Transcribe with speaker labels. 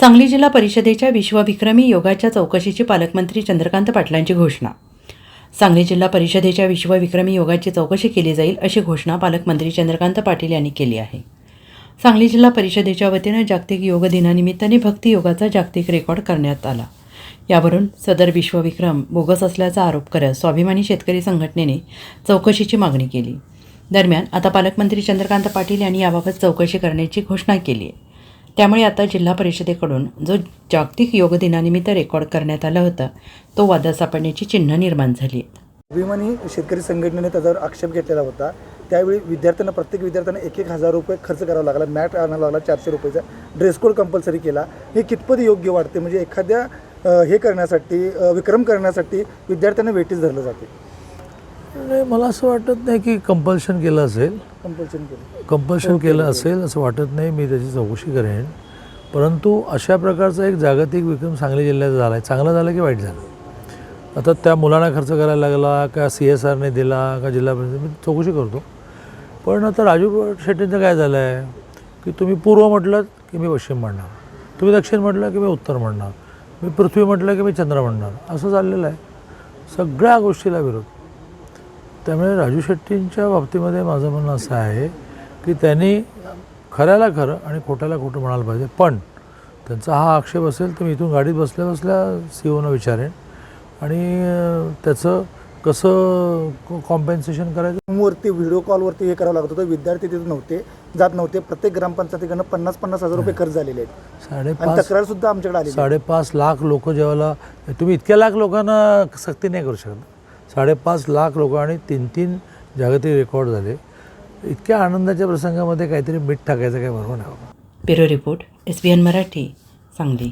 Speaker 1: सांगली जिल्हा परिषदेच्या विश्वविक्रमी योगाच्या चौकशीची पालकमंत्री चंद्रकांत पाटलांची घोषणा. सांगली जिल्हा परिषदेच्या विश्वविक्रमी योगाची चौकशी केली जाईल अशी घोषणा पालकमंत्री चंद्रकांत पाटील यांनी केली आहे. सांगली जिल्हा परिषदेच्या वतीनं जागतिक योग दिनानिमित्ताने भक्ती योगाचा जागतिक रेकॉर्ड करण्यात आला. यावरून सदर विश्वविक्रम बोगस असल्याचा आरोप करत स्वाभिमानी शेतकरी संघटनेने चौकशीची मागणी केली. दरम्यान आता पालकमंत्री चंद्रकांत पाटील यांनी याबाबत चौकशी करण्याची घोषणा केली आहे. त्यामुळे आता जिल्हा परिषदेकडून जो जागतिक योग दिनानिमित्त रेकॉर्ड करण्यात आला होता तो वादा सापडण्याची चिन्ह निर्माण झाली. आहेत
Speaker 2: अभिमानी शेतकरी संघटनेने त्याच्यावर आक्षेप घेतलेला होता. त्यावेळी विद्यार्थ्यांना प्रत्येक विद्यार्थ्यांना एक एक हजार रुपये खर्च करावा लागला. मॅट आणावा लागला चारशे रुपयाचा. ड्रेस कोड कंपल्सरी केला. हे कितपत योग्य वाटते? म्हणजे एखाद्या हे करण्यासाठी विक्रम करण्यासाठी विद्यार्थ्यांना वेटीस धरलं जाते.
Speaker 3: नाही मला असं वाटत नाही की कंपल्शन केलं असेल.
Speaker 2: कंपल्शन केलं.
Speaker 3: कंपल्शन केलं असेल असं वाटत नाही मी त्याची चौकशी करेन. परंतु अशा प्रकारचा एक जागतिक विक्रम सांगली जिल्ह्यात झाला आहे चांगलं झालं की वाईट झालं? आता त्या मुलांना खर्च करायला लागला का सी एस आरने दिला का जिल्हा परिषद मी चौकशी करतो. पण आता राजू शेट्टींचं काय झालं आहे की तुम्ही पूर्व म्हटलं की मी पश्चिम म्हणणार. तुम्ही दक्षिण म्हटलं की मी उत्तर म्हणणार. मी पृथ्वी म्हटलं की मी चंद्र म्हणणार. असं चाललेलं आहे. सगळ्या गोष्टीला विरोध. त्यामुळे राजू शेट्टींच्या बाबतीमध्ये माझं म्हणणं असं आहे की त्यांनी खऱ्याला खरं आणि खोट्याला खोटं म्हणायला पाहिजे. पण त्यांचा हा आक्षेप असेल तर मी इथून गाडीत बसल्या बसल्या सी ओनं विचारेन. आणि त्याचं कसं कॉम्पेन्सेशन करायचं?
Speaker 2: वरती व्हिडिओ कॉलवरती हे करावं लागत होतं. विद्यार्थी तिथे नव्हते जात नव्हते. प्रत्येक ग्रामपंचायतीकडनं पन्नास पन्नास हजार रुपये खर्च झालेले आहेत.
Speaker 3: साडेपाच
Speaker 2: तक्रार सुद्धा आमच्याकडे आली
Speaker 3: साडेपाच लाख लोक जेव्हा तुम्ही इतक्या लाख लोकांना सक्ती नाही करू शकत. साडेपाच लाख लोक आणि तीन तीन जागतिक रेकॉर्ड झाले इतक्या आनंदाच्या प्रसंगामध्ये काहीतरी मीठ टाकायचं काय बरोबर नाही बाबा.
Speaker 1: Bureau report S B N Marathi Sangli